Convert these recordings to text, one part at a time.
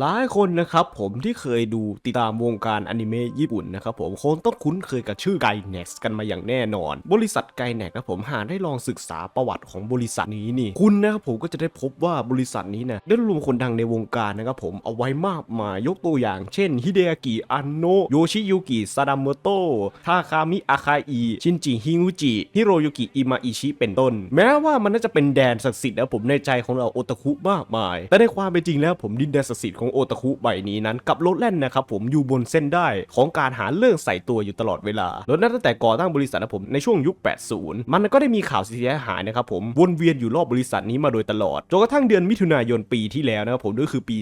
หลายคนนะครับผมที่เคยดูติดตามวงการอนิเมะญี่ปุ่นนะครับผมคงต้องคุ้นเคยกับชื่อไกเน็กกันมาอย่างแน่นอน บริษัทไกเน็กนะผมหากได้ลองศึกษาประวัติของบริษัทนี้นี่คุณนะครับผมก็จะได้พบว่าบริษัทนี้นะได้รวมคนดังในวงการนะครับผมเอาไว้มากมายยกตัวอย่าง เช่นฮิเดอากิอันโนะโยชิยุกิซาดามโตะทาคามิอาคาอิชินจิฮิงุจิฮิโรยุกิอิมาอิชิเป็นต้น แม้ว่ามันน่าจะเป็นแดนศักดิ์สิทธิ์นะผมในใจของเราโอตาคุมากมาย แต่ในความเป็นจริงแล้วผมดินแดนศักดิ์สิทธิ์ของโอตาคุใบนี้นั้นกับรถแล่นนะครับผมอยู่บนเส้นได้ของการหาเรื่องใส่ตัวอยู่ตลอดเวลารถนั้นตั้งแต่ก่อตั้งบริษัทนะผมในช่วงยุค 80 มันก็ได้มีข่าวเสียหายนะครับผมวนเวียนอยู่รอบบริษัทนี้มาโดยตลอดจนกระทั่งเดือนมิถุนายนปีที่แล้วนะครับผมก็คือปี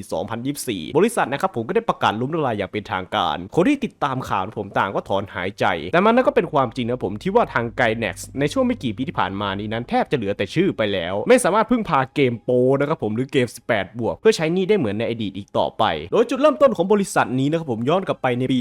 2024 บริษัทนะครับผมก็ได้ประกาศล้มละลายอย่างเป็นทางการ คนที่ติดตามข่าวผมต่างก็ถอนหายใจ แต่มันก็เป็นความจริงนะผมที่ว่าทางไกเน็กซ์ในช่วงไม่กี่ปีที่ผ่านมานี้นั้นแทบจะเหลือแต่ชื่อไปแล้ว ไม่สามารถพึ่งพาเกมโปนะครับผมหรือเกม 18 บวก เพื่อใช้นี่ได้เหมือนในอดีตอีกต่อไป โดยจุดเริ่มต้นของบริษัทนี้นะครับผมย้อนกลับไปในปี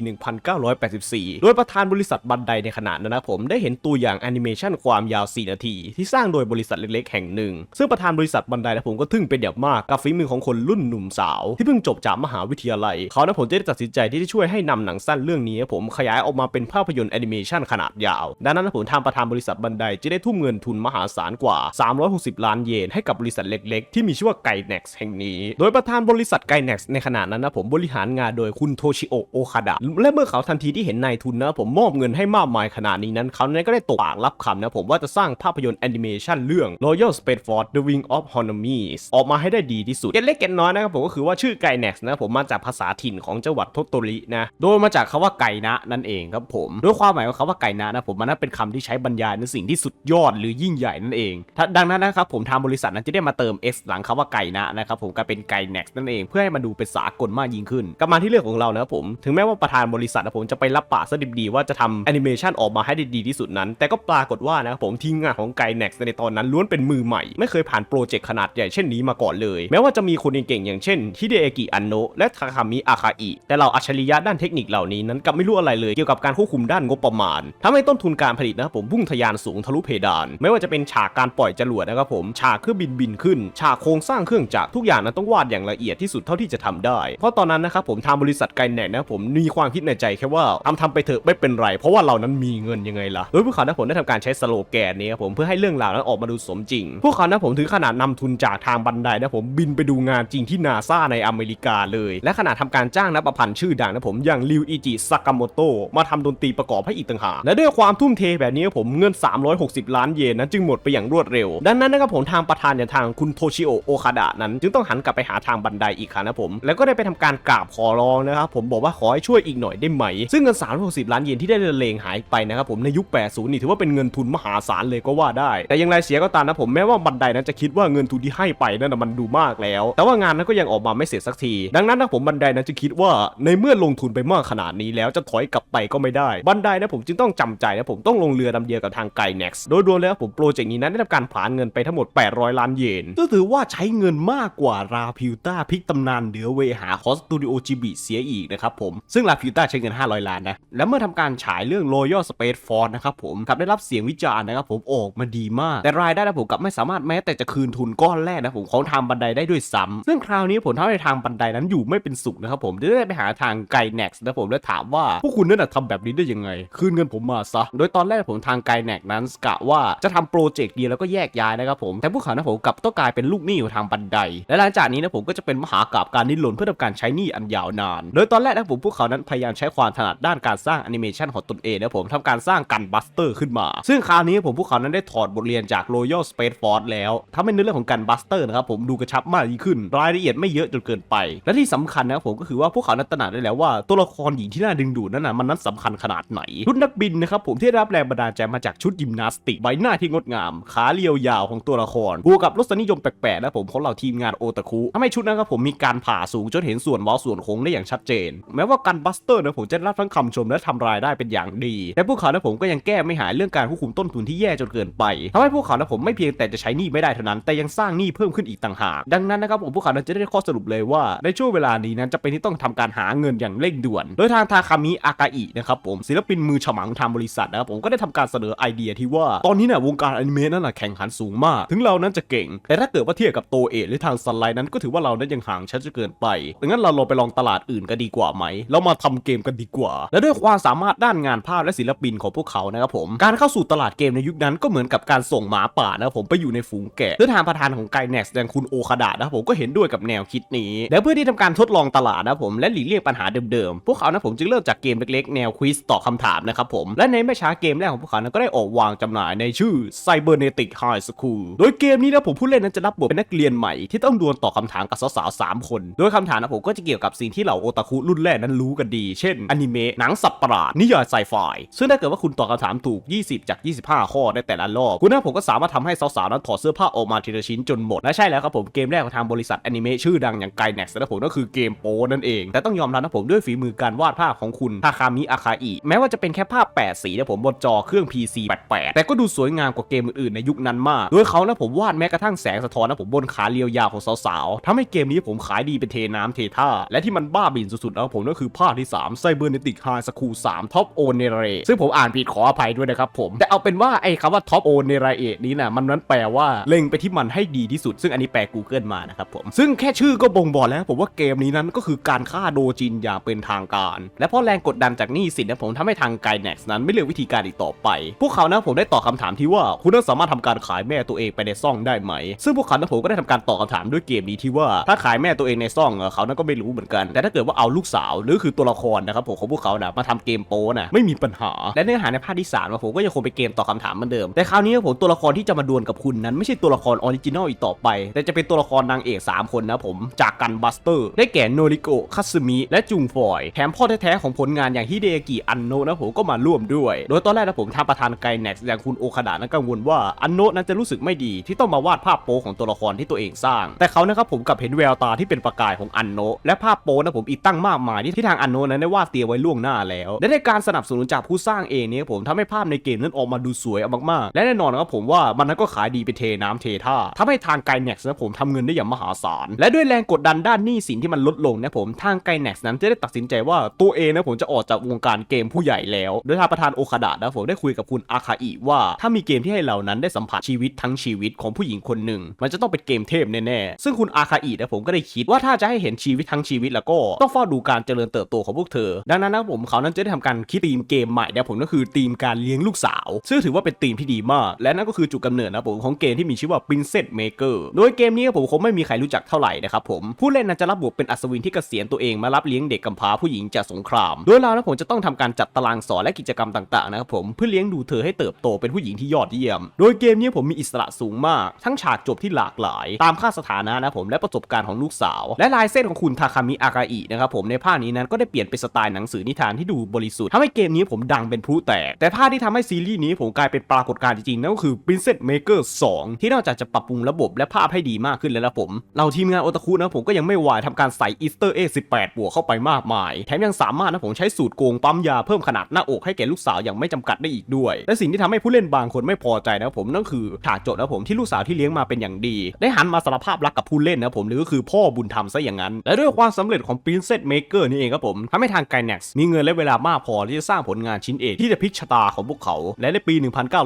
1984 โดยประธานบริษัทบันไดในขณะนั้นนะครับผมได้เห็นตัวอย่างแอนิเมชันความยาว 4 นาที ที่สร้างโดยบริษัทเล็กๆ แห่งหนึ่ง ซึ่งประธานบริษัทบันไดนะผมก็ทึ่งเป็นอย่างมากกับฝีมือของคนรุ่นหนุ่มสาว ที่เพิ่งจบจากมหาวิทยาลัย เขานะผมจะได้ตัดสินใจที่จะช่วยให้นำหนังสั้นเรื่องนี้ผมขยายออกมาเป็นภาพยนตร์แอนิเมชันขนาดยาวดังนั้นนะผมทางประธานบริษัทบันไดจะได้ทุ่มเงินทุนมหาศาลกว่า 360 ล้านเยนให้กับบริษัทเล็ก ๆ ที่มีชื่อว่าไกเน็กซ์แห่งนี้ โดยประธานบริษัทไกเน็กซ์ในขณะนั้นนะผมบริหารงานโดยคุณโทชิโอะโอคาดะและเมื่อเขาทันทีที่เห็นนายทุนนะผมมอบเงินให้มากมายขนาดนี้นั้นเขานั้นก็ได้ตกปากรับคำนะผมว่าจะสร้างภาพยนตร์แอนิเมชันเรื่อง Royal Space Force The Wing of Honomies ออกมาให้ได้ดีที่สุดเกตเล็กเกตน้อยนะครับผมก็คือว่าชื่อไกเน็กซ์นะผมมาจากภาษาถิ่นของจังหวัดโทโตรินะโดยมาจากคาว่าไก่นะนั่นเองครับผมด้วยความหมายของคาว่าไก่นะนะผมมันนั้นเป็นคำที่ใช้บรรยายในสิ่งที่สุดยอดหรือยิ่งใหญ่นั่นเองดังนั้นนะครับผมทางบริษัทนั้นจะได้มาเติม S หลังคำว่าไก่นะนะครับผมกลายเป็นไก่เน็กนั่นเองเพื่อให้มันดูเป็นสากลมากยิ่งขึ้นกลับมาที่เรื่องของเรานะครับผมถึงแม้ว่าประธานบริษัทนะผมจะไปรับปากซะดิบดีว่าจะทำแอนิเมชันออกมาให้ได้ดีที่สุดนั้น แต่ก็ปรากฏว่านะครับผมทีมงานของไกเน็กในตอนนั้นล้วนเป็นมือใหม่ ไม่เคยผ่านโปรเจกต์ขนาดใหญ่เช่นนี้มาก่อนเลย แม้ว่าจะมีคนเก่งๆอย่างเช่นฮิเดเอกิอันโนะและทาคามิอาคาอิแต่เราอัจฉริยะด้านเทคนิคเหล่านี้นั้นกลับไม่รู้อะไรเลยเกี่ยวกับการควบคุมด้านงบประมาณทำให้ต้นทุนการผลิตนะครับผมพุ่งทะยานสูงทะลุเพดาน ไม่ว่าจะเป็นฉากการปล่อยจรวดนะครับผมฉากเครื่องบินบินขึ้น ฉากโครงสร้างเครื่องจักรทุกอย่างนั้นต้องวาดอย่างละเอียดที่สุดเท่าที่จะทำได้ เพราะตอนนั้นนะครับผมทางบริษัทไกเน็กนะผมมีความคิดในใจแค่ว่าทำทำไปเถอะไม่เป็นไร เพราะว่าเรานั้นมีเงินยังไงล่ะ โดยพวกเขานะผมได้ทำการใช้สโลแกนนี้ครับผมเพื่อให้เรื่องราวนั้นออกมาดูสมจริง พวกเขานะผมถึงขนาดนำทุนจากทางบันไดนะผมบินไปดูงานจริงที่นาซาในอเมริกาเลย และขณะทำการจ้างนักประพันธ์ชื่อดังนะผมอย่างริวอิจิซากามโตะมาทำดนตรีประกอบให้อีกต่างหากและด้วยความทุ่มเทแบบนี้ผมเงิน 360 ล้านเยนนั้นจึงหมดไปอย่างรวดเร็ว ดังนั้นนะครับผมทางประธานอย่างทางคุณโทชิโอโอคาดะนั้น จึงต้องหันกลับไปหาทางบันไดอีกครั้งนะผมแล้วก็ได้ไปทำการกราบขอร้องนะครับผมบอกว่าขอให้ช่วยอีกหน่อยได้ไหม ซึ่งเงิน 360 ล้านเยนที่ได้เลงหายไปนะครับผมในยุค 80 นี่ถือว่าเป็นเงินทุนมหาศาลเลยก็ว่าได้ แต่อยังไรเสียก็ตามนะผมแม้ว่าบันไดนั้นจะคิดว่าเงินทุนที่ให้ไปนั่นมันดูมากแล้ว แต่ว่างานนั้นก็ยังออกมาไม่เสร็จสักที ดังนั้นนะผมบันไดนั้นจะคิดว่าในเมื่อลงทุนไปมากขนาดนี้แล้วจะถอยกลับไปก็ไม่ได้ บันไดนะผมจึงต้องจำใจนะผมต้องลงเรือลำเดียวกับทางไกเน็กซ์โดยรวมแล้วผมโปรเจกต์นี้นั้นได้ทำการผ่านเงินไปทั้งหมด 800 ล้านเยนก็ถือว่าใช้เงินมากกว่าราพิวต้าพิกตำนานเนือเวหาคอสตูดิโอจิบิเสียอีกนะครับผม ซึ่งราพิวต้าใช้เงิน 500 ล้านนะ และเมื่อทำการฉายเรื่อง Royal Space Force นะครับผมกลับได้รับเสียงวิจารณ์นะครับผมออกมาดีมาก แต่รายได้นะผมกลับไม่สามารถแม้แต่จะคืนทุนก้อนแรกนะผมของทางบันไดได้ด้วยซ้ำซึ่งคราวนี้ผมทำให้ทางบันไดนั้นอยู่ไม่เป็นสุขนะครับผมได้ไปหาทางไกเน็กซ์นะผมและถามว่าพวกคุณนั่นทำแบบนี้ได้ยังไง คืนเงินผมมาซะ โดยตอนแรกผมทางไกเน็กนั้นกะว่าจะทำโปรเจกต์เดียวแล้วก็แยกย้ายนะครับผมแต่พวกเขานะผมกลับต้องกลายเป็นลูกหนี้อยู่ทางบันได และหลังจากนี้นะผมก็จะเป็นมหากราบการดิ้นรนเพื่อทำการใช้หนี้อันยาวนาน โดยตอนแรกนะผมพวกเขานั้นพยายามใช้ความถนัดด้านการสร้างแอนิเมชันของตนเองนะผมทำการสร้างกันบัสเตอร์ขึ้นมา ซึ่งคราวนี้ผมพวกเขานั้นได้ถอดบทเรียนจาก Royal Space Force แล้วทำให้เนื้อเรื่องของกันบัสเตอร์นะครับผมดูกระชับมากยิ่งขึ้น รายละเอียดไม่เยอะจนเกินไป และที่สำคัญนะผมก็คือว่าพวกเขานั้นตระหนักได้แล้วว่าตัวละครหญิงที่น่าดึงดูดนั้นนะมันนั้นสำคัญขนาดไหนชุดนักบินนะครับผมที่ได้รับแรงบันดาลใจมาจากชุดยิมนาสติกใบหน้าที่งดงาม ขาเรียวยาวของตัวละครบวกกับรสนิยมแปลกๆนะผมของเราทีมงานโอตาคุทำให้ชุดนั้นครับผมมีการผ่าสูงจนเห็นส่วนว้าส่วนโค้งได้อย่างชัดเจน แม้ว่ากันบัสเตอร์นะผมจะรับทั้งคำชมและทำรายได้เป็นอย่างดี แต่พวกเขานะผมก็ยังแก้ไม่หายเรื่องการควบคุมต้นทุนที่แย่จนเกินไปทำให้พวกเขานะผมไม่เพียงแต่จะใช้หนี้ไม่ได้เท่านั้น แต่ยังสร้างหนี้เพิ่มขึ้นอีกต่างหาก ดังนั้นนะครับผมพวกเขานั้นจะได้ข้อสรุปเลยว่าในช่วงเวลานี้นั้นจะเป็นที่ต้องทำการหาเงินอย่างเร่งด่วน โดยทางทาคามิอากาอินะครับผมศิลปินมือฉมังทางบริษัทนะครับผมก็ได้ทำการเสนอไอเดียที่ว่าตอนนี้เนี่ยวงการอนิเมะนั้นนะแข่งขันสูงมาก ถึงเรานั้นจะเก่ง แต่ถ้าเกิดว่าเทียบกับโตเอะหรือทางซันไลนั้นก็ถือว่าเรานั้นยังห่างชั้นจนเกินเกินไปดังนั้นเราลองไปลองตลาดอื่นกันดีกว่าไหม เรามาทำเกมกันดีกว่า และด้วยความสามารถด้านงานภาพและศิลปินของพวกเขานะครับผม การเข้าสู่ตลาดเกมในยุคนั้นก็เหมือนกับการส่งหมาป่านะครับผมไปอยู่ในฝูงแกะด้วยทางประธานของไกเน็กซ์อย่างคุณโอคาดะนะครับผมก็เห็นด้วยกับแนวคิดนี้ และเพื่อที่ทำการทดลองตลาดนะครับผมและหลีกเลี่ยงปัญหาเดิมๆ พวกเขานะผมจึงเริ่มจากเกมเล็กๆ แนวควิสตอบคำถามนะครับผม และในไม่ช้าเกมแรกของพวกเขานั้นก็ได้ออกวางจำหน่ายในชื่อ Cybernetic High School โดยเกมนี้นะผมผู้เล่นนั้นจะรับบทเป็นนักเรียนใหม่ที่ต้องดวลตอบคำถามกับสาวๆสามคนโดยคำถามนะผมก็จะเกี่ยวกับสิ่งที่เหล่าโอตาคุรุ่นแรกนั้นรู้กันดี เช่นอนิเมะหนังสัตว์ประหลาดนิยายไซไฟซึ่งถ้าเกิดว่าคุณตอบคำถามถูก 20 จาก 25 ข้อในแต่ละรอบคุณนะผมก็สามารถทำให้สาวๆนั้นถอดเสื้อผ้าออกมาทีละชิ้นจนหมดและใช่แล้วครับผมเกมแรกของทางบริษัทอนิเมะชื่อดังอย่างไกแน็กซ์นะผมก็คือเกมโป้นั่นเอง แต่ต้องยอมรับนะผมด้วยฝีมือการวาดภาพของคุณทาคามิอาคาอิแม้ว่าจะเป็นแค่ภาพ 8 สีนะผมบนจอเครื่อง PC 88แต่ก็ดูสวยงามกว่าเกมอื่นๆในยุคนั้นมากโดยเขานะผมวาดแม้กระทั่งแสงสะท้อนนะผมบนขาเรียวยาวของสาวๆทำให้เกมนี้ผมขายดีเป็นเทน้ำเทท่า และที่มันบ้าบินสุดๆนะผมก็คือภาคที่3 Cybernetic High School 3 Top O n e r a ซึ่งผมอ่านผิดขออภัยด้วยนะครับผม แต่เอาเป็นว่าไอ้คำว่า Top O n e r a นี้นะมันนั้นแปลว่าเล็งไปที่มันให้ดีที่สุด ซึ่งอันนี้แปล Google มานะครับผม ซึ่งแค่ชื่อก็บ่งบอกแล้ว ผมว่าเกมนี้นั้นก็คือการฆ่าโดจินอย่างเป็นทางการ และเพราะแรงกดดันจากนี้สินนะผมทำให้ทางไกแน็กซ์นั้นไม่เลือกวิธีการอีกต่อไป พวกเขานะผมได้ตอบคำถามที่ว่าคุณสามารถทำการขายแม่ตัวเองไปในซ่องได้ไหม ซึ่งพวกเขานะผมก็ได้ทำการตอบคำถามด้วยเกมนี้ที่ว่าถ้าขายแม่ตัวเองในซ่องเออเขานั้นก็ไม่รู้เหมือนกัน แต่ถ้าเกิดว่าเอาลูกสาวหรือคือตัวละครนะครับผมของพวกเขานะมาทำเกมโป้นะไม่มีปัญหา และเนื้อหาในภาคที่สามนะผมก็ยังคงเป็นเกมตอบคำถามเหมือนเดิม แต่คราวนี้ผมตัวละครที่จะมาดวลกับคุณนั้น ไม่ใช่ตัวละครออริจินอลอีกต่อไป แต่จะเป็นตัวละครนางเอก 3 คนนะผมจากกันบัสเตอร์ ได้แก่โนริโกะคัตสึมิและจุงฟอยแถมพ่อแท้ๆของผลงานอย่างฮิเดอากิอันโนะนะผมก็มาร่วมด้วย โดยตอนแรกนะผมทางประธานไกเน็กซ์อย่างคุณโอคาดะนั้นกังวลว่าอันโนะนั้นจะรู้สึกไม่ดีที่ต้องมาวาดภาพโป๊ของตัวละครที่ตัวเองสร้าง แต่เขานะครับผมกับเห็นแววตาที่เป็นประกายของอันโนะและภาพโป๊นะผมอีกตั้งมากมายที่ทางอันโนะนั้นได้วาดเตรียมไว้ล่วงหน้าแล้ว และในการสนับสนุนจากผู้สร้างเองเนี่ยผมทำให้ภาพในเกมนั้นออกมาดูสวยมากๆ และแน่นอนนะครับผมว่ามันนั้นก็ขายดีเป็นเทน้ำเทท่าทำให้ทางไกเน็กซ์นะผมทำเงินได้อย่างมหาศาลและด้วยแรงกดดันด้านหนี้สินที่มันลดลงนะผมทางไกเน็กซ์นั้นจะได้ตัดสินใจว่าตัวเองนะผมจะออกจากวงการเกมผู้ใหญ่แล้ว โดยทางประธานโอคาดะนะผมได้คุยกับคุณอาคาอิว่า ถ้ามีเกมที่ให้เหล่านั้นได้สัมผัสชีวิตทั้งชีวิตของผู้หญิงคนหนึ่งมันจะต้องเป็นเกมเทพแน่ๆซึ่งคุณอาคาอินะผมก็ได้คิดว่าถ้าจะให้เห็นชีวิตทั้งชีวิตแล้วก็ต้องเฝ้าดูการเจริญเติบโตของพวกเธอ ดังนั้นนะผมเขานั้นจะได้ทำการคิดธีมเกมใหม่นะผมก็คือธีมการเลี้ยงลูกสาว ซึ่งถือว่าเป็นธีมที่ดีมาก และนั่นก็คือจุดกำเนิดนะผมของเกมที่มีชื่อว่า Princess Maker โดยเกมนี้ผมคงไม่มีใครรู้จักเท่าไหร่นะครับผมผู้เล่นนั้นจะรับบทเป็นอัศวินที่เกษียณตัวเองมารับเลี้ยงเด็กกำพร้าผู้หญิงจากสงคราม โดยเรานะผมจะต้องทำการจัดตารางสอนและกิจกรรมต่างๆนะครับผมเพื่อเลี้ยงดูเธอให้เติบโตเป็นผู้หญิงที่ยอดเยี่ยม โดยเกมนี้ผมมีอิสระสูงมาก ทั้งฉากจบที่หลากหลาย ตามค่าสถานะนะผมและประสบการณ์ของลูกสาวและลายเส้นของคุณทาคามิอากาอินะครับผมในภาคนี้นั้นก็ได้เปลี่ยนเป็นสไตล์หนังสือนิทานที่ดูบริสุทธิ์ทำให้เกมนี้ผมดังเป็นพลุแตก แต่ภาคที่ทำให้ซีรีส์นี้ผมกลายเป็นปรากฏการณ์จริงๆนั่นก็คือ Princess Maker 2 ที่นอกจากจะปรับปรุงระบบและภาพให้ดีมากขึ้นแล้วนะผมเราทีมงานโอตาคุนะผมก็ยังไม่วายทำการใส่อีสเตอร์เอ็ก18 บวกเข้าไปมากมายแถมยังสามารถนะผมใช้สูตรโกงปั๊มยาเพิ่มขนาดหน้าอกให้แก่ลูกสาวอย่างไม่จำกัดได้อีกด้วย และสิ่งที่ทำให้ผู้เล่นบางคนไม่พอใจนะผมนั่นคือฉากจบนะผมที่ลูกสาวที่เลี้ยงมาเป็นอย่างดี ได้หันมาสารภาพรักกับผู้เล่นนะผมหรือก็คือพ่อบุญธรรมซะอย่างนั้น และด้วยความสำเร็จของ Princess Maker นี่เองครับผมทำให้ทาง Gainax มีเงินและเวลามากพอที่จะสร้างผลงานชิ้นเอกที่จะพลิกชะตาของพวกเขา และในปี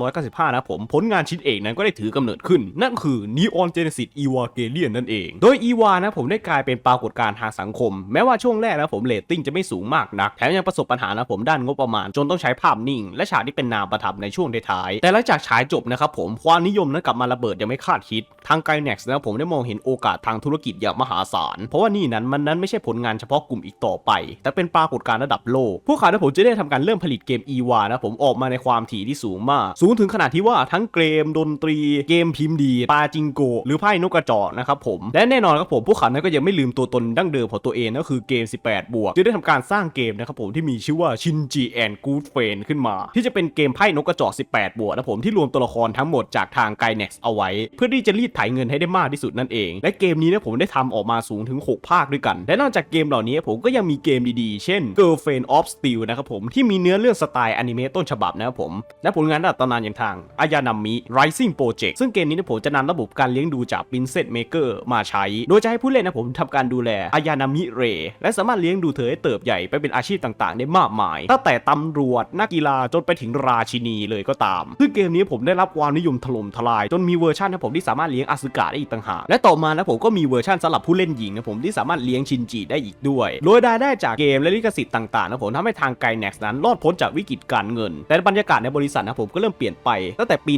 1995 นะผมผลงานชิ้นเอกนั้นก็ได้ถือกำเนิดขึ้น นั่นคือ Neon Genesis Evangelion นั่นเอง โดย EVA นะผมได้กลายเป็นปรากฏการณ์ทางสังคม แม้ว่าช่วงแรกนะผมเรตติ้งจะไม่สูงมากนักแถมยังประสบปัญหานะผมด้านงบประมาณจนต้องใช้ภาพนิ่ง และฉากที่เป็นนามประทับในช่วงท้าย แต่หลังจากฉายจบนะครับผมความนิยมนั้นกลับมาระเบิดยังไม่คาดคิดทาง Gainax นะผมได้มองเห็นโอกาสทางธุรกิจอย่างมหาศาลเพราะว่านี่นั้นมันนั้นไม่ใช่ผลงานเฉพาะกลุ่มอีกต่อไป แต่เป็นปรากฏการณ์ระดับโลก พวกเขานะผมจะได้ทำการเริ่มผลิตเกม EVA นะผมออกมาในความถี่ที่สูงมาก สูงถึงขนาดที่ว่าทั้งเกมดนตรีเกมพิมพ์ดีปาจิงโก หรือไพ่นกกระจอกนะครับผมและแน่นอนครับผมพวกเขานั้นก็ยังไม่ลืมตัวตนดั้งเดิมของตัวเองนั่นก็คือเกม 18 บวกจึงได้ทำการสร้างเกมนะครับผมที่มีชื่อว่าชินจิแอนกูดเฟนขึ้นมา ที่จะเป็นเกมไพ่นกกระจอก18 บวกนะผมที่รวมตัวละครทั้งหมดจากทาง Gainax เอาไว้ เพื่อที่จะรีดไถเงินให้ได้มากที่สุดนั่นเอง และเกมนี้นะผมได้ทำออกมาสูงถึง6ภาคด้วยกัน และนอกจากเกมเหล่านี้ผมก็ยังมีเกมดีๆ เช่น Girlfriend of Steel นะครับผมที่มีเนื้อเรื่องสไตล์อนิเมะต้นฉบับนะครับผมและผลงานระดับตำนานอย่างทางอายานามิ Rising Project ซึ่งเกมนี้นะผมจะนำระบบการเลี้ยงดูจาก Princess Maker มาใช้ โดยจะให้ผู้เล่นนะผมทำการดูแลอายานามิเร และสามารถเลี้ยงดูเธอให้เติบใหญ่ไปเป็นอาชีพต่างๆ ได้มากมาย ตั้งแต่ตำรวจนักกีฬาจนไปถึงราชินีเลยก็ตาม ซึ่งเกมนี้ผมได้รับความนิยมถล่มทลาย จนมีเวอร์ชันนะผมที่สามารถเลี้ยงอาสึกะได้อีกต่างหากและต่อมานะผมก็มีเวอร์ชันสำหรับผู้เล่นญิงนะผมที่สามารถเลี้ยงชินจิได้อีกด้วย โดยรายได้จากเกมและลิขสิทธิ์ต่างๆนะผมทำให้ทางไกแน็กซ์นั้นรอดพ้นจากวิกฤตการเงิน แต่บรรยากาศในบริษัทนะผมก็เริ่มเปลี่ยนไปตั้งแต่ปี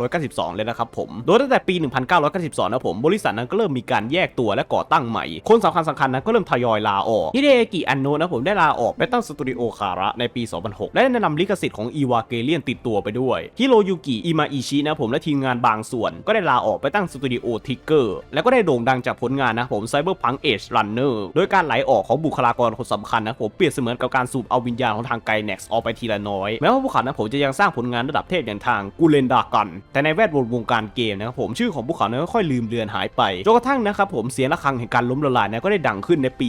1992 เลยนะครับผม โดยตั้งแต่ปี 1992 นะผมบริษัทนั้นก็เริ่มมีการแยกตัวและก่อตั้งใหม่ คนสำคัญสำคัญนั้นก็เริ่มทยอยลาออกฮิเดเอกิอันโนะนะผมได้ลาออกไปตั้งสตูดิโอคาระในปี 2006 และได้นะนำลิขสิทธิ์ของอีวาเกเลียนติดตัวไปด้วยฮิโรยุกิอิมาอิชินะผมและทีมงานบางส่วน ก็ได้ลาออกไปตั้งสตูดิโอทิกเกอร์แล้วก็ได้โด่งดังจากผลงานนะผมไซเบอร์พังเอชรันเนอร์โดยการไหลออกของบุคลากรคนสำคัญนะผมเปรียบเสมือนกับการสูบเอาวิญญาณของทางไกแน็กซ์ออกไปทีละน้อย แม้ว่าพวกเขานะผมจะยังสร้างผลงานระดับเทพอย่างทางกูเลนดากัน แต่ในแวดวงวงการเกมนะครับผมชื่อของพวกเขานั้นค่อยลืมเลือนหายไปจนกระทั่งนะครับผมเสียงระฆังแห่งการล้มละลายนะก็ได้ดังขึ้นในปี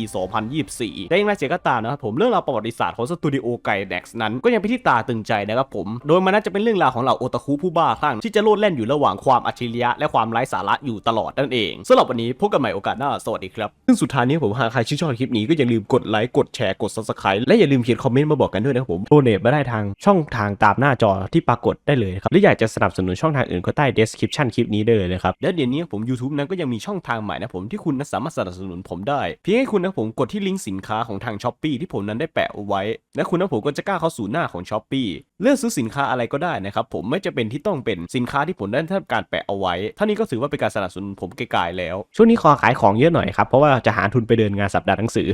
2024 แต่อยังไรเสียก็ตามนะครับผมเรื่องราวประวัติศาสตร์ของสตูดิโอไกแน็กซ์นั้นก็ยังเป็นที่ตาตึงใจนะครับผม โดยมันน่าจะเป็นเรื่องราวของเหล่าโอตาคุผู้บ้าคลั่งที่จะโลดแล่นอยู่ระหว่างความอัจฉริยะและความไร้สาระอยู่ตลอดนั่นเองสำหรับวันนี้พบกันใหม่โอกาสหน้าสวัสดีครับ ซึ่งสุดท้ายนี้ผมหากใครชื่นชอบคลิปนี้ก็อย่าลืมกดไลค์ กดแชร์ กด subscribe และอย่าลืมเขียนคอมเมนต์มาบอกกันด้วยนะครับผมโดเนทมาได้ทางช่องทางตามหน้าจอที่ปรากฏได้เลยครับหรืออยากจะสนับสนุนช่องทางอื่นก็ใต้ description คลิปนี้ได้เลยนะครับและเดี๋ยวนี้ผม YouTube นั้นก็ยังมีช่องทางใหม่นะผมที่คุณสามารถสนับสนุนผมได้เพียงให้คุณนะผมกดที่ลิงก์สินค้าของทาง s h อ p e e ที่ผมนั้นได้แปะเอาไว้ และคุณนะผมก็จะกล้าเข้าสู่หน้าของ s h อ p e e เลือกซื้อสินค้าอะไรก็ได้นะครับผมไม่จะเป็นที่ต้องเป็นสินค้าที่ผมได้ทำการแปะเอาไว้เท่านี้ก็ถือว่าเป็นการสนับสนุนผมไกลๆแล้ว ช่วงนี้ขอขายของเยอะหน่อยครับ เพราะว่าจะหาทุนไปเดินงานสัปดาห์หนังสือ